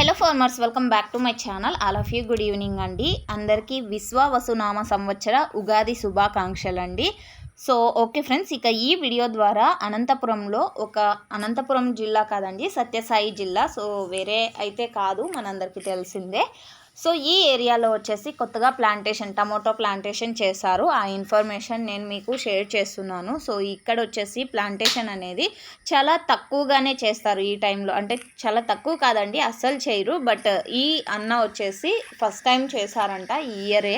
Hello farmers welcome back to my channel all of you good evening అండి. అందరికీ విశ్వవసునామ సంవత్సర ఉగాది శుభాకాంక్షలు అండి సో ఓకే ఫ్రెండ్స్ ఇక ఈ వీడియో ద్వారా అనంతపురంలో ఒక అనంతపురం జిల్లా కాదండి సత్యసాయి జిల్లా. సో వేరే అయితే కాదు మనందరికీ తెలిసిందే. సో ఈ ఏరియాలో వచ్చేసి కొత్తగా ప్లాంటేషన్ టమోటో ప్లాంటేషన్ చేశారు. ఆ ఇన్ఫర్మేషన్ నేను మీకు షేర్ చేస్తున్నాను. సో ఇక్కడ వచ్చేసి ప్లాంటేషన్ అనేది చాలా తక్కువగానే చేస్తారు ఈ టైంలో. అంటే చాలా తక్కువ కాదండి అస్సలు చేయరు. బట్ ఈ అన్న వచ్చేసి ఫస్ట్ టైం చేశారంట ఈ ఇయరే.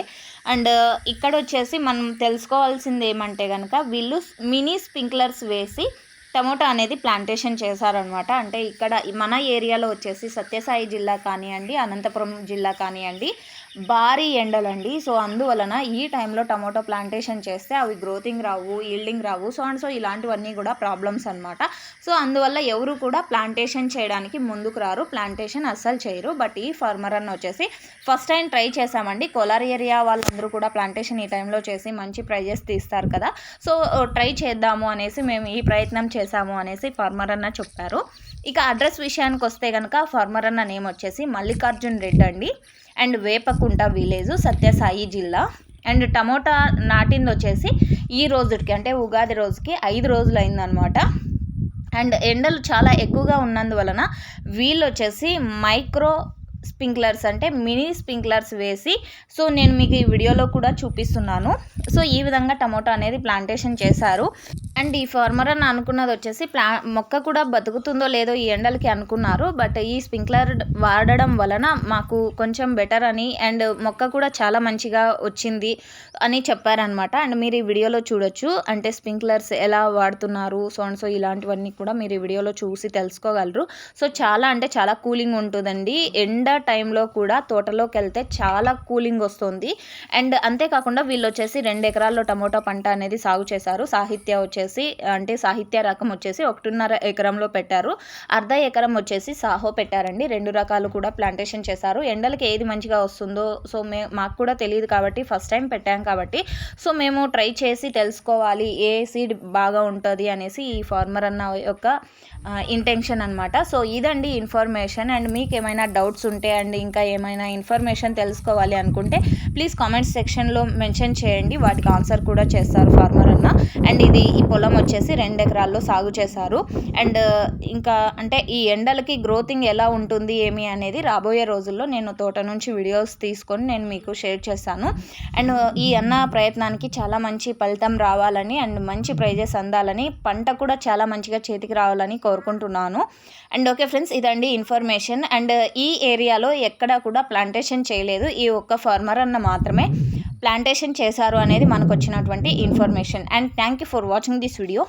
అండ్ ఇక్కడ వచ్చేసి మనం తెలుసుకోవాల్సింది ఏమంటే కనుక వీళ్ళు మినీ స్ప్రింక్లర్స్ వేసి టమోటా అనేది ప్లాంటేషన్ చేశారనమాట అంటే ఇక్కడ మన ఏరియాలో వచ్చేసి సత్యసాయి జిల్లా కానివ్వండి అనంతపురం జిల్లా కానివ్వండి భారీ ఎండలండి. సో అందువలన ఈ టైంలో టమాటో ప్లాంటేషన్ చేస్తే అవి గ్రోతింగ్ రావు ఈల్డింగ్ రావు. సో అండ్ సో ఇలాంటివన్నీ కూడా ప్రాబ్లమ్స్ అనమాట సో అందువల్ల ఎవరు కూడా ప్లాంటేషన్ చేయడానికి ముందుకు రారు ప్లాంటేషన్ అస్సలు చేయరు. బట్ ఈ ఫార్మర్ అన్న వచ్చేసి ఫస్ట్ టైం ట్రై చేశామండి కోలార్ ఏరియా వాళ్ళందరూ కూడా ప్లాంటేషన్ ఈ టైంలో చేసి మంచి ప్రైజెస్ తీస్తారు కదా. సో ట్రై చేద్దాము అనేసి మేము ఈ ప్రయత్నం చేశాము అనేసి ఫార్మర్ అన్న చెప్పారు. ఇక అడ్రస్ విషయానికి వస్తే కనుక ఫార్మర్ అన్న నేమ్ వచ్చేసి మల్లికార్జున్ రెడ్డి అండి. అండ్ వేపకుంట విలేజ్ సత్యసాయి జిల్లా. అండ్ టమోటా నాటింది వచ్చేసి ఈ రోజుకి అంటే ఉగాది రోజుకి ఐదు రోజులు అయిందనమాట అండ్ ఎండలు చాలా ఎక్కువగా ఉన్నందువలన వీళ్ళు వచ్చేసి మైక్రో స్ప్రింక్లర్స్ అంటే మినీ స్ప్రింక్లర్స్ వేసి సో నేను మీకు ఈ వీడియోలో కూడా చూపిస్తున్నాను. సో ఈ విధంగా టమోటా అనేది ప్లాంటేషన్ చేశారు. అండ్ ఈ ఫార్మర్ అని అనుకున్నది వచ్చేసి ప్లా మొక్క కూడా బతుకుతుందో లేదో ఈ ఎండలకి అనుకున్నారు. బట్ ఈ స్ప్రింక్లర్ వాడడం వలన మాకు కొంచెం బెటర్ అని అండ్ మొక్క కూడా చాలా మంచిగా వచ్చింది అని చెప్పారనమాట అండ్ మీరు ఈ వీడియోలో చూడొచ్చు. అంటే స్ప్రింక్లర్స్ ఎలా వాడుతున్నారు సో అండ్ సో ఇలాంటివన్నీ కూడా మీరు ఈ వీడియోలో చూసి తెలుసుకోగలరు. సో చాలా అంటే చాలా కూలింగ్ ఉంటుందండి. ఎండ టైంలో కూడా తోటలోకి వెళ్తే చాలా కూలింగ్ వస్తుంది. అండ్ అంతేకాకుండా వీళ్ళు వచ్చేసి రెండు ఎకరాల్లో టమోటా పంట అనేది సాగు చేశారు. సాహిత్య వచ్చేసి అంటే సాహిత్య రకం వచ్చేసి ఒకటిన్నర ఎకరంలో పెట్టారు. అర్ధ ఎకరం వచ్చేసి సాహో పెట్టారండి. రెండు రకాలు కూడా ప్లాంటేషన్ చేశారు. ఎండలకి ఏది మంచిగా వస్తుందో సో మే మాకు కూడా తెలియదు కాబట్టి ఫస్ట్ టైం పెట్టాం కాబట్టి. సో మేము ట్రై చేసి తెలుసుకోవాలి ఏ సీడ్ బాగా ఉంటుంది అనేసి ఈ ఫార్మర్ అన్న యొక్క ఇంటెన్షన్ అనమాట సో ఇదండి ఇన్ఫర్మేషన్. అండ్ మీకు ఏమైనా డౌట్స్ ఉంటే అండ్ ఇంకా ఏమైనా ఇన్ఫర్మేషన్ తెలుసుకోవాలి అనుకుంటే ప్లీజ్ కామెంట్ సెక్షన్లో మెన్షన్ చేయండి. వాటికి ఆన్సర్ కూడా చేస్తారు ఫార్మర్ అన్న. అండ్ ఇది ఈ పొలం వచ్చేసి రెండు ఎకరాల్లో సాగు చేశారు. అండ్ ఇంకా అంటే ఈ ఎండలకి గ్రోతింగ్ ఎలా ఉంటుంది ఏమి అనేది రాబోయే రోజుల్లో నేను తోట నుంచి వీడియోస్ తీసుకొని నేను మీకు షేర్ చేస్తాను. అండ్ ఈ అన్న ప్రయత్నానికి చాలా మంచి ఫలితం రావాలని అండ్ మంచి ప్రైజెస్ అందాలని పంట కూడా చాలా మంచిగా చేతికి రావాలని కోరుకుంటున్నాను. అండ్ ఓకే ఫ్రెండ్స్ ఇదండి ఇన్ఫర్మేషన్. అండ్ ఈ ఏరియాలో ఎక్కడా కూడా ప్లాంటేషన్ చేయలేదు. ఈ ఒక్క ఫార్మర్ అన్న మాత్రమే. ప్లాంటేషన్ చేశారు అనేది మనకు వచ్చినటువంటి information and thank you for watching this video